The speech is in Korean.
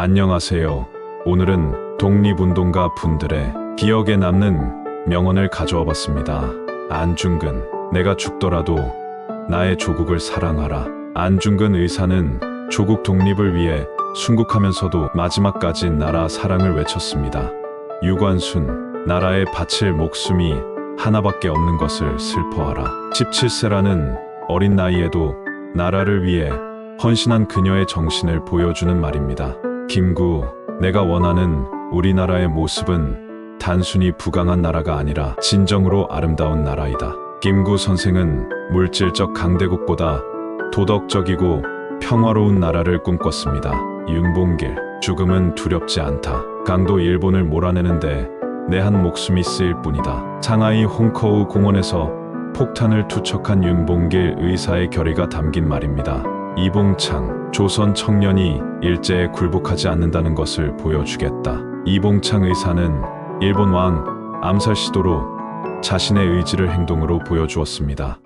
안녕하세요. 오늘은 독립운동가 분들의 기억에 남는 명언을 가져와 봤습니다. 안중근, 내가 죽더라도 나의 조국을 사랑하라. 안중근 의사는 조국 독립을 위해 순국하면서도 마지막까지 나라 사랑을 외쳤습니다. 유관순, 나라에 바칠 목숨이 하나밖에 없는 것을 슬퍼하라. 17세라는 어린 나이에도 나라를 위해 헌신한 그녀의 정신을 보여주는 말입니다. 김구, 내가 원하는 우리나라의 모습은 단순히 부강한 나라가 아니라 진정으로 아름다운 나라이다. 김구 선생은 물질적 강대국보다 도덕적이고 평화로운 나라를 꿈꿨습니다. 윤봉길, 죽음은 두렵지 않다. 강도 일본을 몰아내는데 내 한 목숨이 쓰일 뿐이다. 상하이 홍커우 공원에서 폭탄을 투척한 윤봉길 의사의 결의가 담긴 말입니다. 이봉창, 조선 청년이 일제에 굴복하지 않는다는 것을 보여주겠다. 이봉창 의사는 일본 왕 암살 시도로 자신의 의지를 행동으로 보여주었습니다.